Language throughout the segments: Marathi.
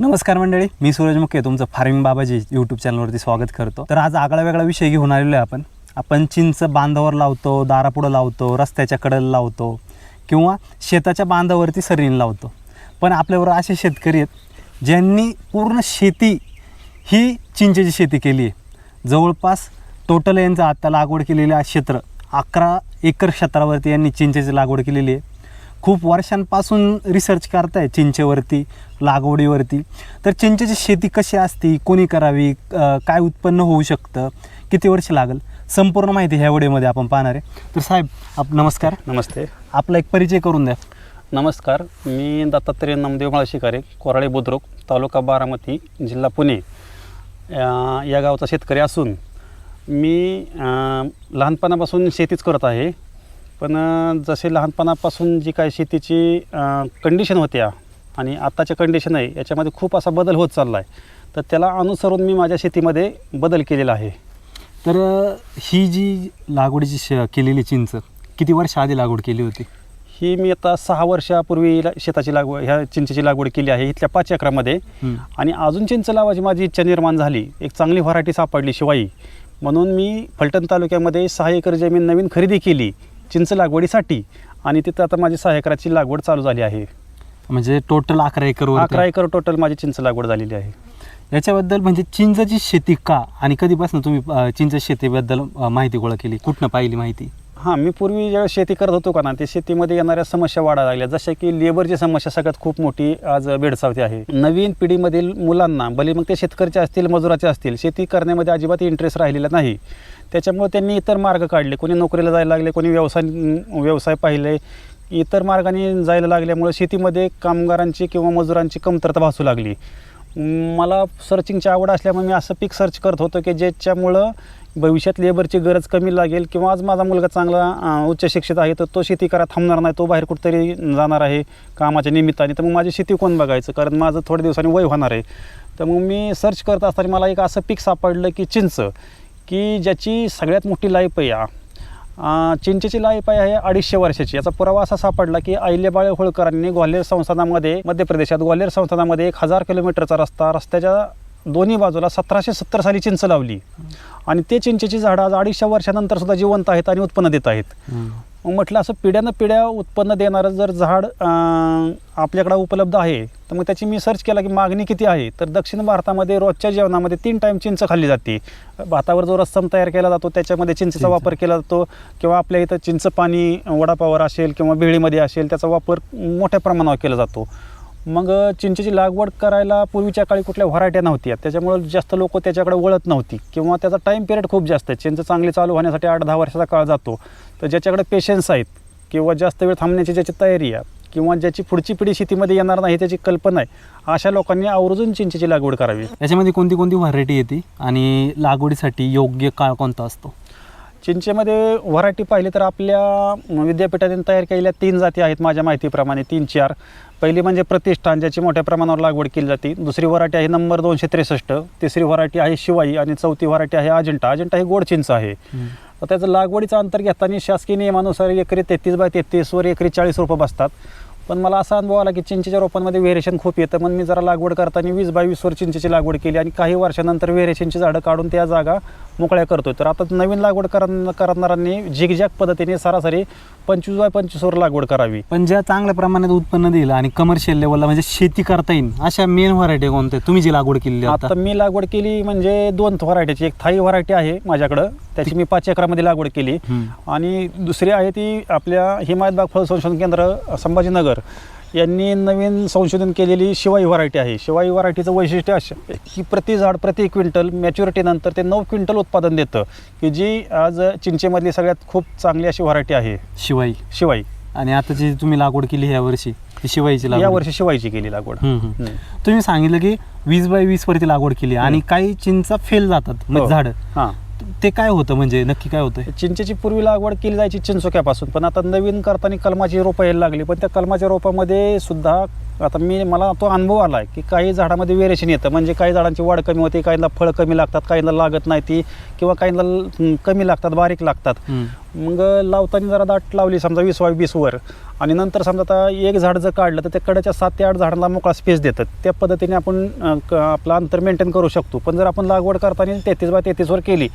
नमस्कार मंडळी मी सूरज मुखे तुमचं फार्मिंग बाबाजी यूट्यूब चॅनलवरती स्वागत करतो. तर आज आगळा वेगळा विषय घेऊन आलेलो आहे आपण. आपण चिंच बांधावर लावतो दारापुढं लावतो रस्त्याच्या कडेला लावतो किंवा शेताच्या बांधावरती सरीन लावतो. पण आपल्यावर असे शेतकरी आहेत ज्यांनी पूर्ण शेती ही चिंचेची शेती केली आहे. जवळपास टोटल यांचं आत्ता लागवड केलेलं क्षेत्र अकरा एकर क्षेत्रावरती यांनी चिंचेची लागवड केलेली आहे. खूप वर्षांपासून रिसर्च करताय चिंचेवरती लागवडीवरती. तर चिंचेची शेती कशी असती कोणी करावी काय उत्पन्न होऊ शकतं किती वर्ष लागेल संपूर्ण माहिती ह्या व्हिडिओमध्ये आपण पाहणार आहे. तर साहेब आप नमस्कार. नमस्ते. आपला एक परिचय करून द्या. नमस्कार मी दत्तात्रय नामदेव माळ शिकारे कोराळे बुद्रुक तालुका बारामती जिल्हा पुणे. या गावचा शेतकरी असून मी लहानपणापासून शेतीच करत आहे. पण जसे लहानपणापासून जी काय शेतीची कंडिशन होत्या आणि आत्ताच्या कंडिशन आहे याच्यामध्ये खूप असा बदल होत चालला आहे तर त्याला अनुसरून मी माझ्या शेतीमध्ये बदल केलेला आहे. तर ही जी लागवडीची श केलेली चिंच किती वर्ष आधी लागवड केली होती? ही मी आता सहा वर्षापूर्वी शेताची लागवड ह्या चिंचेची लागवड केली आहे इथल्या पाच एकरामध्ये. आणि अजून चिंच लावायची माझी इच्छा निर्माण झाली. एक चांगली व्हरायटी सापडली शिवाई. म्हणून मी फलटण तालुक्यामध्ये सहा एकर जमीन नवीन खरेदी केली. चिंच लागवडीसाठी. आणि तिथं आता माझी सहा एकराची लागवड चालू झाली आहे. म्हणजे टोटल अकरा एकर अकरा एकर टोटल माझी चिंच लागवड झालेली आहे. याच्याबद्दल म्हणजे चिंचची शेती का? आणि कधीपासून तुम्ही चिंच शेतीबद्दल माहिती गोळा केली? कुठनं पाहिली माहिती? हां मी पूर्वी ज्या शेती करत होतो का ना ते शेतीमध्ये येणाऱ्या समस्या वाढायला लागल्या. जशा की लेबरची समस्या सगळ्यात खूप मोठी आज भेडसावती आहे. नवीन पिढीमधील मुलांना भले मग ते शेतकऱ्याचे असतील मजुराचे असतील शेती करण्यामध्ये अजिबात इंटरेस्ट राहिलेला नाही. त्याच्यामुळे त्यांनी इतर मार्ग काढले. कोणी नोकरीला जायला लागले कोणी व्यवसाय व्यवसाय पाहिले. इतर मार्गाने जायला लागल्यामुळे शेतीमध्ये कामगारांची किंवा मजुरांची कमतरता भासू लागली. मला सर्चिंगची आवड असल्यामुळे मी असं पीक सर्च करत होतो की ज्याच्यामुळं भविष्यात लेबरची गरज कमी लागेल किंवा आज माझा मुलगा चांगला उच्च शिक्षित आहे तर तो शेती करा थांबणार नाही तो बाहेर कुठेतरी जाणार आहे कामाच्या निमित्ताने. तर मग माझी शेती कोण बघायचं? कारण माझं थोड्या दिवसांनी वय होणार आहे. तर मग मी सर्च करत असताना मला एक असं पीक सापडलं की चिंच की ज्याची सगळ्यात मोठी लाईफ आहे या. चिंचेची लाईफ आहे अडीचशे वर्षाची. याचा पुरावा असा सापडला की अहिल्याबाई होळकरांनी ग्वाल्हेर संस्थानामध्ये मध्य प्रदेशात ग्वाल्हेर संस्थानामध्ये एक हजार किलोमीटरचा रस्ता रस्त्याच्या दोन्ही बाजूला सतराशे सत्तर साली चिंच लावली. आणि ते चिंचेची झाडं आज अडीचशे वर्षानंतर सुद्धा जिवंत आहेत आणि उत्पन्न देत आहेत. मग म्हटलं असं पिढ्यानं पिढ्या उत्पन्न देणारं जर झाड आपल्याकडं उपलब्ध आहे तर मग त्याची मी सर्च केला की मागणी किती आहे? तर दक्षिण भारतामध्ये रोजच्या जेवणामध्ये तीन टाईम चिंच खाल्ली जाते. भातावर जो रस्सम तयार केला जातो त्याच्यामध्ये चिंचेचा चिंच. वापर केला जातो किंवा आपल्या इथं चिंच पाणी वडापावर असेल किंवा भेळीमध्ये असेल त्याचा वापर मोठ्या प्रमाणावर केला जातो. मग चिंचेची लागवड करायला पूर्वीच्या काळी कुठल्या व्हरायट्या नव्हत्या. त्याच्यामुळे जास्त लोक त्याच्याकडे वळत नव्हती. किंवा त्याचा टाईम पिरियड खूप जास्त आहे. चिंच चांगली चालू होण्यासाठी आठ दहा वर्षाचा काळ जातो. तर ज्याच्याकडे पेशन्स आहेत किंवा जास्त वेळ थांबण्याची ज्याची तयारी आहे किंवा ज्याची पुढची पिढी शेतीमध्ये येणार नाही त्याची कल्पना आहे अशा लोकांनी आवर्जून चिंचेची लागवड करावी. याच्यामध्ये कोणती कोणती व्हरायटी येते आणि लागवडीसाठी योग्य काळ कोणता असतो? चिंचेमध्ये व्हरायटी पाहिली तर आपल्या विद्यापीठाने तयार केलेल्या तीन जाती आहेत माझ्या माहितीप्रमाणे तीन चार. पहिली म्हणजे प्रतिष्ठान ज्याची मोठ्या प्रमाणावर लागवड केली जाते. दुसरी व्हरायटी आहे नंबर दोनशे त्रेसष्ट. तिसरी व्हरायटी आहे शिवाई आणि चौथी व्हरायटी आहे अजिंठा. अजिंठा ही गोड चिंच आहे. तर त्याचं लागवडीचं अंतर घेताना शासकीय नियमानुसार एकरी तेहतीस बाय तेहतीसवर एकरी चाळीस रोपं बसतात. पण मला असा अनुभव आला की चिंचेच्या रोपांमध्ये व्हेरिएशन खूप येतं. म्हणून मी जरा लागवड करताना वीस बाय वीसवर चिंचेची लागवड केली आणि काही वर्षानंतर व्हेरिएशनची झाडं काढून त्या जागा मोकळ्या करतोय. तर आता नवीन लागवड करणाऱ्यांनी झिगझॅग पद्धतीने सरासरी पंचवीस बाय पंचवीसवर लागवड करावी. पण ज्या चांगल्या प्रमाणात उत्पन्न दिलं आणि कमर्शियल लेवलला म्हणजे शेती करता येईल अशा मेन व्हरायटी कोणत्या तुम्ही जी लागवड आहे आता. मी लागवड केली म्हणजे दोन व्हरायटीची. एक थाई व्हरायटी आहे माझ्याकडं. त्याची मी पाच एकरामध्ये लागवड केली. आणि दुसरी आहे ती आपल्या हिमायतबाग फळ संशोधन केंद्र संभाजीनगर. यांनी नवीन संशोधन केलेली शिवाई व्हरायटी आहे. शिवाई व्हरायटीचं वैशिष्ट्य असं की प्रति झाड प्रति क्विंटल मॅच्युरिटीनंतर ते नऊ क्विंटल उत्पादन देतं. की जी आज चिंचेमधली सगळ्यात खूप चांगली अशी व्हरायटी आहे. शिवाई. शिवाई. आणि आता जी तुम्ही लागवड केली ह्या वर्षी ती शिवाईची लागवड. या वर्षी शिवायची केली लागवड. हम्म, हम्म. हम्म. तुम्ही सांगितलं की वीस बाय वीस वरती लागवड केली आणि काही चिंचा फेल जातात हो. म्हणजे झाड. हां. ते काय होतं म्हणजे नक्की काय होतं चिंचेची पूर्वी लागवड केली जायची चिंचोक्यापासून पण आता नवीन करताना कलमाची रोपं यायला लागली. पण त्या कलमाच्या रोपामध्ये सुद्धा आता मी मला तो अनुभव आला आहे की काही झाडामध्ये वेरिएशन येतं. म्हणजे काही झाडांची वाढ कमी होते काहींना फळं कमी लागतात काहींना लागत नाही. ती किंवा काहींना ल- कमी लागतात बारीक लागतात. मग लावताना जरा दाट लावली समजा वीस बाय वीस वर. आणि नंतर समजा आता एक झाड जर काढलं तर त्या कड्याच्या सात ते आठ झाडांना मोकळा स्पेस देतात. त्या पद्धतीने आपण आपलं अंतर मेंटेन करू शकतो. पण जर आपण लागवड करताना तेहतीस बाय तेहतीसवर केली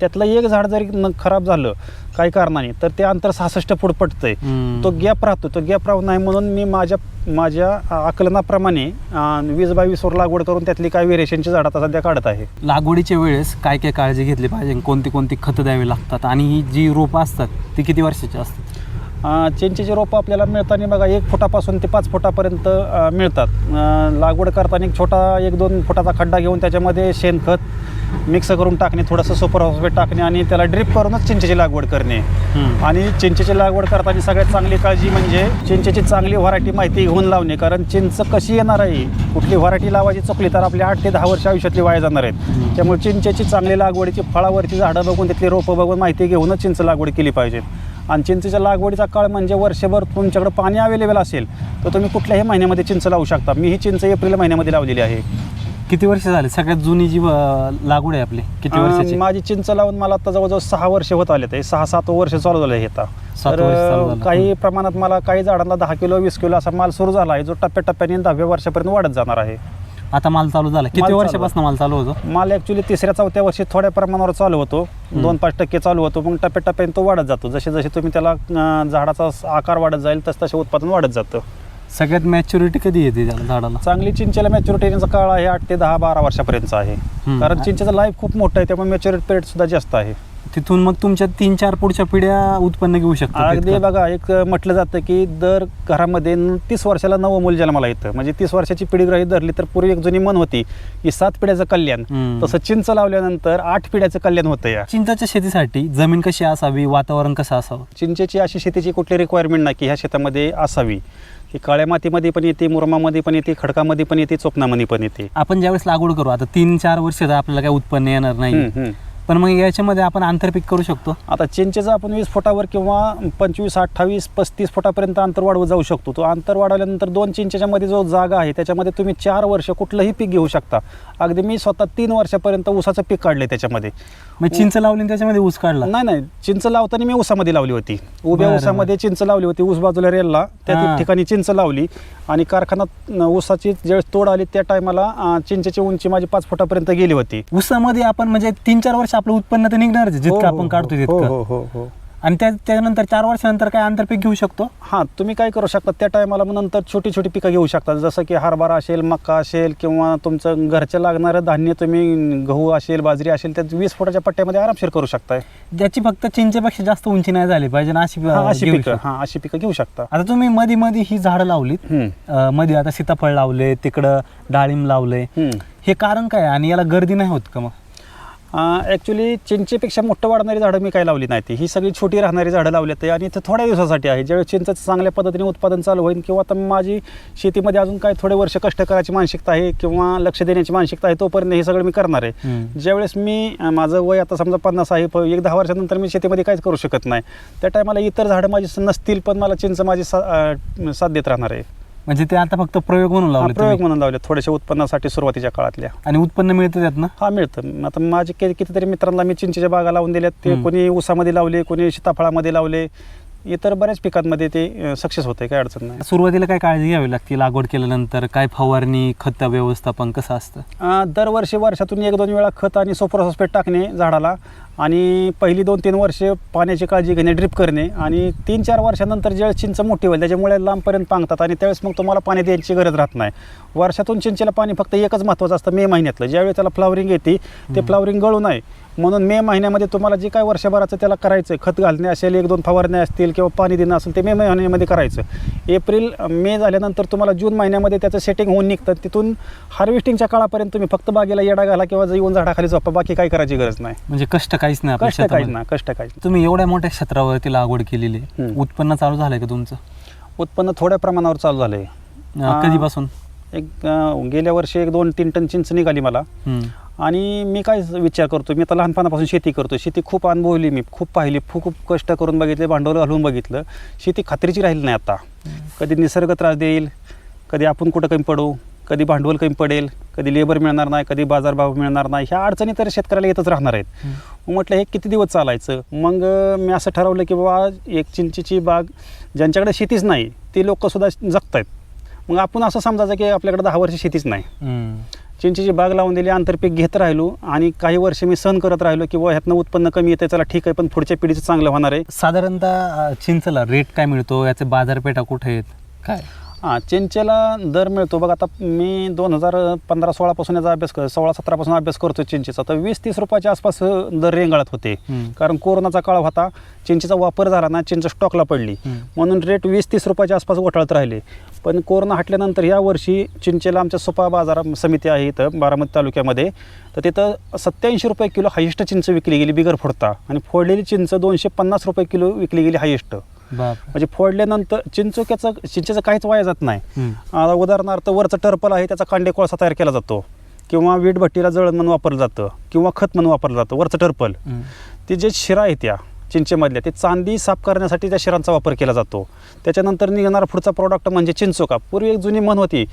त्यातलं एक झाड जरी खराब झालं काही कारणाने तर ते अंतर सहासष्ट फूट हम्म. तो गॅप राहतो. तो गॅप राहू नाही म्हणून मी माझ्या माझ्या आकलनाप्रमाणे वीस बाय वीसवर लागवड करून त्यातली काही व्हेरिएशनची झाडं आता सध्या काढत आहे. लागवडीच्या वेळेस काय काय काळजी घेतली पाहिजे कोणती कोणती खतं द्यावी लागतात आणि ही जी रोपं असतात ती किती वर्षाची असतात? चिंचेची रोपं आपल्याला मिळताना बघा एक फुटापासून ते पाच फुटापर्यंत मिळतात. लागवड करताना एक छोटा एक दोन फुटाचा खड्डा घेऊन त्याच्यामध्ये शेणखत मिक्स करून टाकणे थोडंसं सुपर फॉस्फेट टाकणे आणि त्याला ड्रिप करूनच चिंचेची लागवड करणे. आणि चिंचेची लागवड करताना सगळ्यात चांगली काळजी म्हणजे चिंचेची चांगली व्हरायटी माहिती घेऊन लावणे कारण चिंच कशी येणार आहे कुठली व्हरायटी लावायची चुकली तर आपली आठ ते दहा वर्ष आयुष्यातली वाया जाणार आहेत. त्यामुळे चिंचेची चांगली लागवडीची फळावरची झाडं बघून तिथली रोपं बघून माहिती घेऊनच चिंच लागवड केली पाहिजे. आणि चिंचेच्या लागवडीचा काळ म्हणजे वर्षभर तुमच्याकडे पाणी अवेलेबल असेल तर तुम्ही कुठल्याही महिन्यामध्ये चिंच लावू शकता. मी ही चिंच एप्रिल महिन्यामध्ये लावलेली आहे. किती वर्ष झाले? सगळ्यात जुनी जी अं, लागवड आहे आपली किती वर्षाची? अं, माझी चिंच लावून मला आता जवळजवळ सहा वर्ष होत आले ते सहा सात वर्ष चालू झाले हे आता. सात तर वर्ष चालू अं, झालं. काही प्रमाणात मला काही झाडांना दहा किलो वीस किलो असा माल सुरू झाला आहे जो टप्प्याटप्प्याने दहाव्या वर्षापर्यंत वाढत जाणार आहे. आता माल चालू झाला. किती चालू वर्षापासून माल चालू होतो? माल ॲक्च्युली तिसऱ्या चौथ्या वर्षी थोड्या प्रमाणावर चालू होतो. दोन पाच टक्के चालू होतो मग टप्प्याटप्प्याने तो वाढत जातो. जसे जसे तुम्ही त्याला अं, झाडाचा स- आकार वाढत जाईल तस तसे उत्पादन वाढत जातं. सगळ्यात मॅच्युरिटी कधी येते त्याला झाडाला? चांगली चिंचेला मॅच्युरिटीचा काळ आहे आठ ते दहा बारा वर्षापर्यंतचा आहे. कारण चिंचेचं लाईफ खूप मोठं आहे त्यामुळे मॅच्युरिटी पिरियड सुद्धा जास्त आहे. तिथून मग तुमच्या तीन चार पुढच्या पिढ्या उत्पन्न घेऊ शकतात अगदी. बघा एक म्हटलं जातं की दर घरामध्ये न- तीस वर्षाला नवं मूल जन्माला येतं. म्हणजे तीस वर्षाची पिढी ग्रहित धरली तर पूर्वी एक जुनी मन होती की सात पिढ्याचं कल्याण. हम्म. तसं चिंच लावल्यानंतर आठ पिढ्याचं कल्याण होतं या. चिंचाच्या शेतीसाठी जमीन कशी असावी वातावरण कसं असावं? चिंचेची अशी शेतीची कुठली रिक्वायरमेंट नाही की ह्या शेतामध्ये असावी. ही काळ्या मातीमध्ये पण येते मुरमामध्ये पण येते खडकामध्ये पण येते चोपणामध्ये पण येते. आपण ज्यावेळेस लागवड करू आता तीन चार वर्ष तर आपल्याला काही उत्पन्न येणार नाही. हम्म, हम्म. पण मग याच्यामध्ये आपण आंतरपीक करू शकतो. आता चिंचेचं आपण वीस फुटावर किंवा पंचवीस अठ्ठावीस पस्तीस फुटापर्यंत अंतर वाढवू जाऊ शकतो. तो अंतर वाढवल्यानंतर दोन चिंचेच्या मध्ये जो जागा आहे त्याच्यामध्ये तुम्ही चार वर्ष कुठलंही पीक घेऊ शकता. अगदी मी स्वतः तीन वर्षापर्यंत ऊसाचं पीक काढले त्याच्यामध्ये. मग चिंच लावली आणि त्याच्यामध्ये ऊस काढला. नाही नाही. चिंच लावताना मी ऊसामध्ये लावली होती. उभ्या बरं, ऊसामध्ये चिंच लावली होती. ऊस बाजूला रेलला. त्या हां. ठिकाणी चिंच लावली आणि कारखान्यात ऊसाची ज्यावेळेस तोड आली त्या टायमाला चिंचेची उंची माझी पाच फुटापर्यंत गेली होती. ऊसामध्ये आपण म्हणजे तीन चार वर्ष आपलं उत्पन्न तर निघणारच आहे, हो, जितकं हो, आपण काढतो हो, तितकं. हो हो हो. आणि त्या त्यानंतर चार वर्षानंतर काय आंतरपीक घेऊ शकतो? हां तुम्ही काय करू शकता त्या टायमाला मग नंतर छोटी छोटी पिकं घेऊ शकता. जसं की हरभरा असेल मका असेल किंवा तुमचं घरच्या लागणारं धान्य तुम्ही गहू असेल बाजरी असेल त्या वीस फुटाच्या पट्ट्यामध्ये आरामशीर करू शकताय. ज्याची फक्त चिंचेपेक्षा जास्त उंची नाही झाली पाहिजे ना अशी हां अशी घेऊ पिकं शकतो. हां अशी पिकं घेऊ शकता. आता तुम्ही मध्ये मध्ये ही झाडं लावलीत. हम्म, अं, मध्ये आता सीताफळ लावले तिकडं डाळिंब लावले. हम्म. हे कारण काय आणि याला गर्दी नाही होत का मग? ॲक्च्युली चिंचेपेक्षा मोठं वाढणारी झाडं मी काय लावली नाही ती ही सगळी छोटी राहणारी झाडं लावली आहेत. आणि ते थोड्या दिवसासाठी आहे. ज्यावेळी चिंचेचं चांगल्या पद्धतीने उत्पादन चालू होईल किंवा आता माझी शेतीमध्ये अजून काय थोडे वर्ष कष्ट करायची मानसिकता आहे किंवा लक्ष देण्याची मानसिकता आहे तोपर्यंत हे सगळं मी करणार आहे. ज्यावेळेस मी माझं वय आता समजा पन्नास आहे एक दहा वर्षानंतर मी शेतीमध्ये काहीच करू शकत नाही. त्या टायमाला इतर झाडं माझी नसतील पण मला चिंच माझी सा साथ देत राहणार आहे. म्हणजे ते आता फक्त प्रयोग म्हणून हा, लावले प्रयोग तुम्ही. म्हणून लावले. थोड्याशा उत्पन्नासाठी सुरुवातीच्या काळातल्या. आणि उत्पन्न मिळतं त्यातनं? हा मिळतं. आता माझे कि- कितीतरी मित्रांना मी चिंचेच्या बागा लावून दिल्यात. ते. कोणी ऊसामध्ये लावले कोणी सीताफळामध्ये लावले. इतर बऱ्याच पिकांमध्ये ते सक्सेस होते काय अडचण नाही. सुरुवातीला काय काळजी घ्यावी लागते? लागवड केल्यानंतर काय फवारणी खत व्यवस्थापन कसं असतं? दरवर्षी वर्षातून एक दोन वेळा खत आणि सोपर हॉस्पेट टाकणे झाडाला आणि पहिली दोन तीन वर्षे पाण्याची काळजी घेणे ड्रिप करणे आणि तीन चार वर्षानंतर ज्यावेळेस चिंच मोठी होईल त्याच्यामुळे लांबपर्यंत पांगतात आणि त्यावेळेस मग तुम्हाला पाणी द्यायची गरज राहत नाही. वर्षातून चिंचेला पाणी फक्त एकच महत्त्वाचं असतं मे महिन्यातलं. ज्यावेळी त्याला फ्लावरिंग येते ते फ्लावरिंग गळू नये. म्हणून मे महिन्यामध्ये तुम्हाला जे काय वर्षभराचं त्याला करायचं खत घालणे असेल एक दोन फवारण्या असतील किंवा पाणी देणं असेल ते मे महिन्यामध्ये करायचं एप्रिल मे झाल्यानंतर तुम्हाला जून महिन्यामध्ये त्याचं सेटिंग होऊन निघतं तिथून हार्वेस्टिंगच्या काळापर्यंत तुम्ही फक्त बागेला येडा घाला किंवा येऊन झाडाखाली झोपा बाकी काही करायची गरज नाही म्हणजे कष्ट काहीच नाही कष्ट काहीच. नाही कष्ट काहीच. तुम्ही एवढ्या मोठ्या क्षेत्रावरती लागवड केलेली. उत्पन्न चालू झालंय का तुमचं उत्पन्न थोड्या प्रमाणावर चालू झालं आहे आ- कधीपासून एक गेल्या वर्षी एक दोन तीन टन चिंच निघाली मला. आणि मी काय विचार करतो मी आता लहानपणापासून शेती करतो शेती खूप अनुभवली मी खूप पाहिली खूप खूप कष्ट करून बघितले भांडवल घालून बघितलं. शेती खात्रीची राहिली नाही आता. कधी निसर्ग त्रास देईल कधी आपण कुठं कमी पडू कधी भांडवल कमी पडेल कधी लेबर मिळणार नाही कधी बाजारभाव मिळणार नाही. ह्या अडचणी तर शेतकऱ्याला येतच राहणार आहेत. मग म्हटलं हे किती दिवस चालायचं? मग मी असं ठरवलं की बाबा एक चिंचेची बाग ज्यांच्याकडे शेतीच नाही ते लोकसुद्धा जगत आहेत मग आपण असं समजायचं की आपल्याकडे दहा वर्ष शेतीच नाही. चिंचेची बाग लावून दिली आंतरपीक घेत राहिलो आणि काही वर्ष मी सहन करत राहिलो की ह्यातनं उत्पन्न कमी येते चला ठीक आहे पण पुढच्या पिढीचं चांगलं होणार आहे. साधारणतः चिंचला रेट काय मिळतो? याचे बाजारपेठा कुठे आहेत? काय? हां चिंचेला दर मिळतो. बघ आता मी दोन हजार पंधरा सोळापासून याचा अभ्यास कर सोळा सतरापासून अभ्यास करतो चिंचेचा. तर वीस तीस रुपयाच्या आसपास दर रेंगाळत होते. कारण कोरोनाचा काळ होता चिंचेचा वापर झाला ना चिंच स्टॉकला पडली. म्हणून रेट वीस तीस रुपयाच्या आसपास वटाळत राहिले. पण कोरोना हटल्यानंतर या वर्षी चिंचेला आमच्या सोपा बाजार समिती आहे इथं बारामती तालुक्यामध्ये. तर तिथं सत्याऐंशी रुपये किलो हायेस्ट चिंच विकली गेली बिगर फोडता. आणि फोडलेली चिंच दोनशे पन्नास रुपये किलो विकली गेली हायेस्ट. म्हणजे फोडल्यानंतर चिंचोक्याचं चिंचेचं काहीच वाया जात नाही. आता उदाहरणार्थ वरचं टर्पल आहे त्याचा कांडे कोळसा तयार केला जातो. किंवा वीट भट्टीला जळण म्हणून वापरलं जातं किंवा खत म्हणून वापरलं जातं वरचं टर्पल. ते जे शिरा आहे त्या चिंचेमधल्या ते चांदी साफ करण्यासाठी त्या शिरांचा वापर केला जातो. त्याच्यानंतर निघणारा पुढचा प्रॉडक्ट म्हणजे चिंचोका. पूर्वी एक जुनी म्हण होती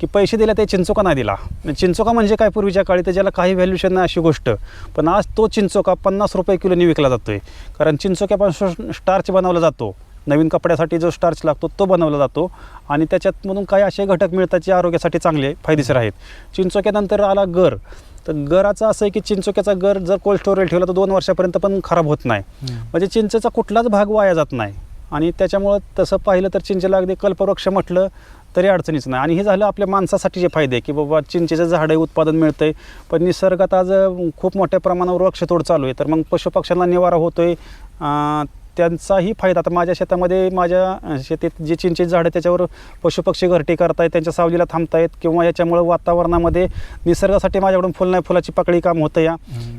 की पैसे दिले ते चिंचोका नाही दिला. चिंचोका म्हणजे काय पूर्वीच्या काळी? तर ज्याला काही व्हॅल्युशन नाही अशी गोष्ट. पण आज तो चिंचोका पन्नास रुपये किलोनी विकला जातोय. कारण चिंचोक्यापासून स्टार्च बनवला जातो. नवीन कपड्यासाठी जो स्टार्च लागतो तो बनवला जातो. आणि त्याच्यातमधून काही असे घटक मिळतात जे आरोग्यासाठी चांगले फायदेशीर आहेत. चिंचोक्यानंतर आला गर. तर गराचं असं आहे की चिंचोक्याचा गर जर कोल्ड स्टोरेज ठेवला तर दोन वर्षापर्यंत पण खराब होत नाही. म्हणजे चिंचेचा कुठलाच भाग वाया जात नाही. आणि त्याच्यामुळं तसं पाहिलं तर चिंचेला अगदी कल्पवृक्ष म्हटलं तरी अडचणीच नाही. आणि हे झालं आपल्या माणसासाठी जे फायदे की बाबा चिंचेचं झाडं उत्पादन मिळतंय पण निसर्गात आज खूप मोठ्या प्रमाणावर वृक्षतोड चालू आहे. तर मग पशुपक्ष्यांना निवारा होतोय. अं, त्यांचाही फायदा. आता माझ्या शेतामध्ये माझ्या शेतीत जे चिंचेची झाडं त्याच्यावर पशुपक्षी घरटी करतायत त्यांच्या सावलीला थांबतायत किंवा याच्यामुळं वातावरणामध्ये निसर्गासाठी माझ्याकडून फुल नाही फुलाची पकडी काम होतं या.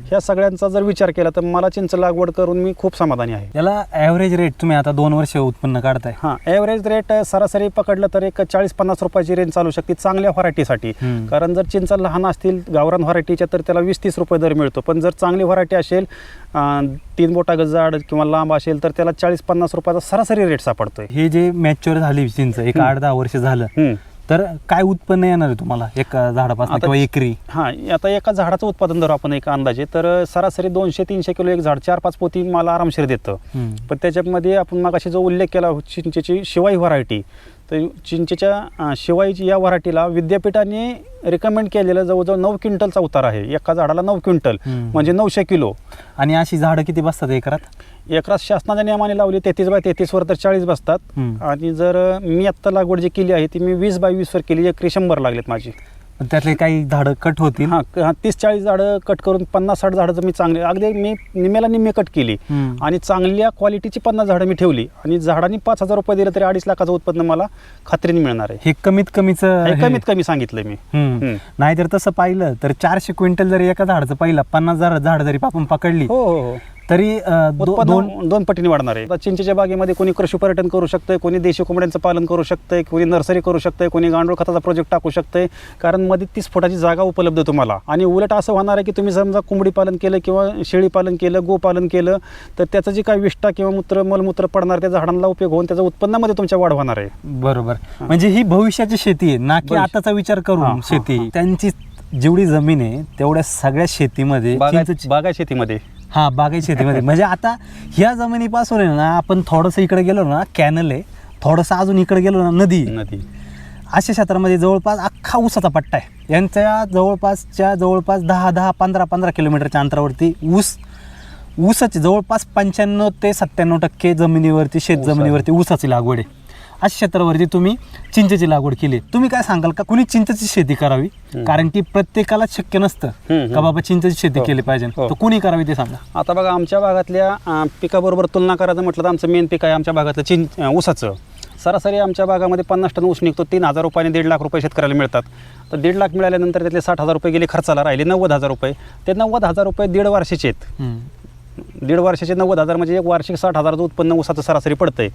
ह्या सगळ्यांचा जर विचार केला तर मला चिंच लागवड करून मी खूप समाधानी आहे. याला ॲव्हरेज रेट तुम्ही आता दोन वर्ष उत्पन्न काढताय. हां ॲव्हरेज रेट सरासरी पकडलं तर एक चाळीस पन्नास रुपयाची रेंज चालू शकते चांगल्या व्हरायटीसाठी. कारण जर चिंच लहान असतील गावरान व्हरायटीच्या तर त्याला वीस तीस रुपये दर मिळतो. पण जर चांगली व्हरायटी असेल तीन बोटा जाड किंवा लांब असेल तर त्याला चाळीस पन्नास रुपयाचा सरासरी रेट सापडतोय हे जे मॅच्युअर झाली चिंच एक. आठ दहा वर्ष झालं. तर काय उत्पन्न येणार आहे तुम्हाला एका झाडापासून किंवा एकरी हां आता एका झाडाचं उत्पादन धरू आपण एका अंदाजे तर सरासरी दोनशे तीनशे किलो एक झाड चार पाच पोती मला आरामशीर देतं. पण त्याच्यामध्ये आपण मागाशी जो उल्लेख केला चिंचेची शिवाई व्हरायटी तर चिंचेच्या अं, शिवाईची या व्हरायटीला विद्यापीठाने रिकमेंड केलेलं जवळजवळ नऊ क्विंटलचा उतार आहे. एका झाडाला नऊ क्विंटल. म्हणजे नऊशे किलो. आणि अशी झाडं किती बसतात एकरात? एकरात शासनाच्या नियमाने लावली तेहतीस बाय तेहतीसवर तर चाळीस बसतात. आणि जर मी आत्ता लागवड जी केली आहे ती मी वीस बाय वीसवर केली एकरी शंभर लागलेत माझी. पण त्यातले काही झाडं कट होतील. हां क- हां तीस चाळीस झाडं कट करून पन्नास साठ झाडं जर मी चांगले अगदी मी निम्याला निम्मे कट केली हम्म. आणि चांगल्या क्वालिटीची पन्नास झाडं मी ठेवली आणि झाडांनी पाच हजार रुपये दिले तरी अडीच लाखाचं उत्पन्न मला खात्रीने मिळणार आहे. हे कमीत कमीच हे कमीत कमी सांगितलंय मी. हम्म. नाहीतर तसं पाहिलं तर चारशे क्विंटल जरी एका झाडाचं पाहिलं पन्नास झाड झाड जरी आपण पकडली हो हो हो. तरी अं, दो- दोन दोन पटीने वाढणार आहे. आता चिंचेच्या बागेमध्ये कोणी कृषी पर्यटन करू शकतंय कोणी देशी कोंबड्यांचं पालन करू शकतंय कोणी नर्सरी करू शकतंय कोणी गांडूळ खताचा प्रोजेक्ट टाकू शकतंय कारण मध्ये तीस फुटाची जागा उपलब्ध आहे तुम्हाला. आणि उलट असं होणार आहे की तुम्ही समजा कोंबडी पालन केलं किंवा शेळी पालन केलं गोपालन केलं तर त्याचं जे काही विष्ठा किंवा मूत्र मलमूत्र पडणार त्या झाडांना उपयोग होऊन त्याच्या उत्पन्नामध्ये तुमच्या वाढ होणार आहे. बरोबर. म्हणजे ही भविष्याची शेती आहे ना की भविष्य- आताचा विचार हां, करून हां, शेती. हां. त्यांची जेवढी जमीन आहे तेवढ्या सगळ्या शेतीमध्ये बागायत शेतीमध्ये. हा बागायत शेतीमध्ये. म्हणजे आता ह्या जमिनीपासून आहे ना आपण थोडंसं इकडे गेलो ना कॅनल आहे. थोडंसं अजून इकडे गेलो ना नदी आहे. नदी. अशा क्षेत्रामध्ये जवळपास अख्खा ऊसाचा पट्टा आहे. यांच्या जवळपासच्या जवळपास दहा दहा पंधरा पंधरा किलोमीटरच्या अंतरावरती ऊस ऊसाची जवळपास पंच्याण्णव ते सत्त्याण्णव टक्के जमिनीवरती शेत ऊस आहे. जमिनीवरती ऊसाची लागवड आहे. अशा क्षेत्रावरती तुम्ही चिंचेची लागवड केली. तुम्ही काय सांगाल का? कुणी चिंचेची शेती करावी. कारण की प्रत्येकाला शक्य नसतं. का बाबा चिंचेची शेती हो. केली पाहिजे. हो. तर कुणी करावी ते सांगा. आता बघा आमच्या भागातल्या पिकाबरोबर तुलना करायचं म्हटलं तर आमचं मेन पीक आहे आमच्या भागातलं चिं अं, ऊसाचं. सरासरी आमच्या भागामध्ये पन्नास टन ऊस निघतो तीन हजार रुपयाने दीड लाख रुपये शेतकऱ्याला मिळतात. तर दीड लाख मिळाल्यानंतर त्यातले साठ हजार रुपये गेले खर्चाला राहिले नव्वद हजार रुपये. ते नव्वद हजार रुपये दीड वर्षाचे आहेत. दीड वर्षाचे नव्वद हजार म्हणजे एक वार्षिक साठ हजाराचं उत्पन्न ऊसाचं सरासरी पडतं आहे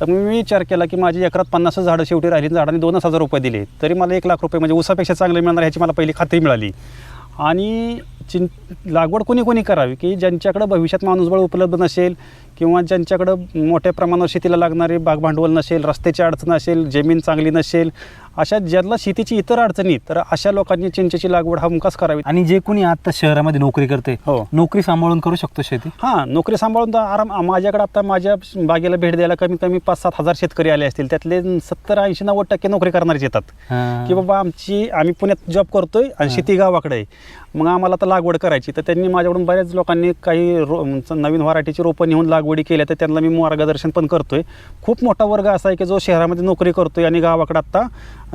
तर मी विचार केला की माझी एकरात पन्नास झाडं शेवटी राहिली झाडांनी दोनच हजार रुपये दिले. तरी मला एक लाख रुपये म्हणजे ऊसापेक्षा चांगले मिळणार ह्याची मला पहिली खात्री मिळाली. आणि चिं लागवड कोणी कोणी करावी की ज्यांच्याकडं भविष्यात माणूसबळ उपलब्ध नसेल किंवा ज्यांच्याकडं मोठ्या प्रमाणावर शेतीला लागणारे भाग भांडवल नसेल रस्त्याची अडचण असेल जमीन चांगली नसेल अशा ज्यांना शेतीची इतर अडचणी तर अशा लोकांनी चिंचेची लागवड हमखास करावी. आणि जे कोणी आता शहरामध्ये नोकरी करते हो. नोकरी सांभाळून करू शकतो शेती? हां नोकरी सांभाळून तर आराम माझ्याकडे आता माझ्या बागेला भेट द्यायला कमीत कमी पाच सात हजार शेतकरी आले असतील त्यातले सत्तर ऐंशी नव्वद टक्के नोकरी करणारेच येतात. हा. की बाबा आमची आम्ही पुण्यात जॉब करतोय आणि शेती गावाकडे आहे. मग आम्हाला आता लागवड करायची. तर त्यांनी माझ्याकडून बऱ्याच लोकांनी काही रो नवीन व्हरायटीची रोपं नेऊन लागवडी केल्या तर त्यांना मी मार्गदर्शन पण करतोय. खूप मोठा वर्ग असा आहे की जो शहरामध्ये नोकरी करतोय आणि गावाकडे आत्ता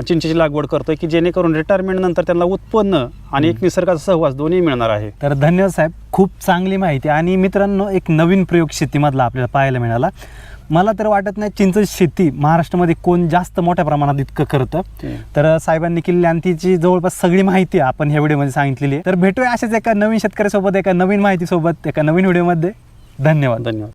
चिंचेची लागवड करतोय की जेणेकरून रिटायरमेंट नंतर त्यांना उत्पन्न आणि एक निसर्गाचा सहवास दोन्ही मिळणार आहे. तर धन्यवाद साहेब. खूप चांगली माहिती. आणि मित्रांनो एक नवीन प्रयोग शेतीमधला आपल्याला पाहायला मिळाला. मला तर वाटत नाही चिंच शेती महाराष्ट्रामध्ये कोण जास्त मोठ्या प्रमाणात इतकं करतं. तर साहेबांनी केलेली आणि तिची जवळपास सगळी माहिती आपण ह्या व्हिडिओमध्ये सांगितलेली आहे. तर भेटूया अशाच एका नवीन शेतकऱ्यासोबत एका नवीन माहितीसोबत एका नवीन व्हिडिओमध्ये. धन्यवाद. धन्यवाद.